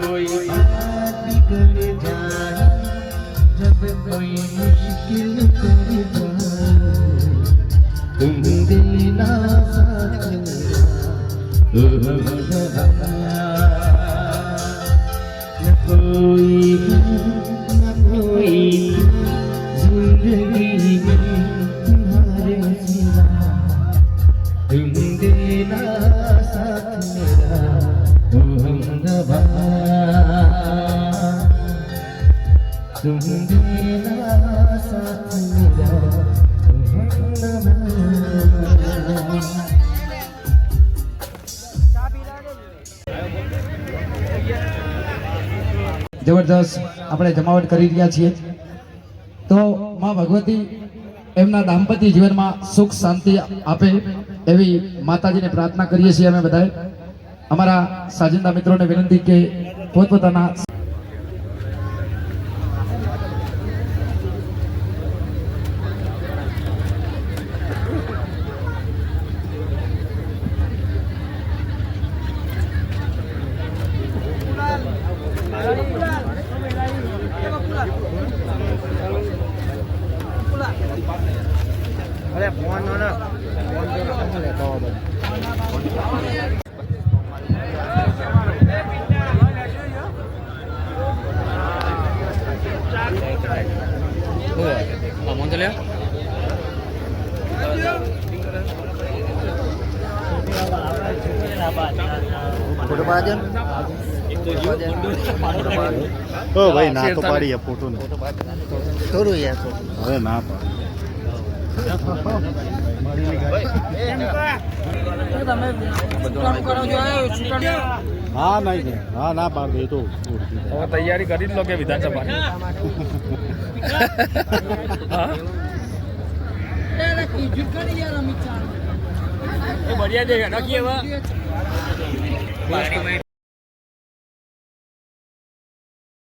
Oh, yeah. बात बिगड़ जाए जब कोई मुश्किल कर जाए तुम देना साथ मेरा જબરદસ્ત આપણે જમાવટ કરી રહ્યા છીએ. તો માં ભગવતી એમના દાંપત્ય જીવનમાં સુખ શાંતિ આપે એવી માતાજીને પ્રાર્થના કરીએ છીએ અમે બધાએ. અમારા સાજિંદા મિત્રોને વિનંતી કે પોતપોતાના ઓ ભાઈ ના તો પાડીએ ફોટો ને. થોડું યાર હવે ના પાડ. હા, નહીં હા, ના પાડ તો તૈયારી કરી જ લો કે વિધાનસભા બઢિયા દેખ નક્કી હવે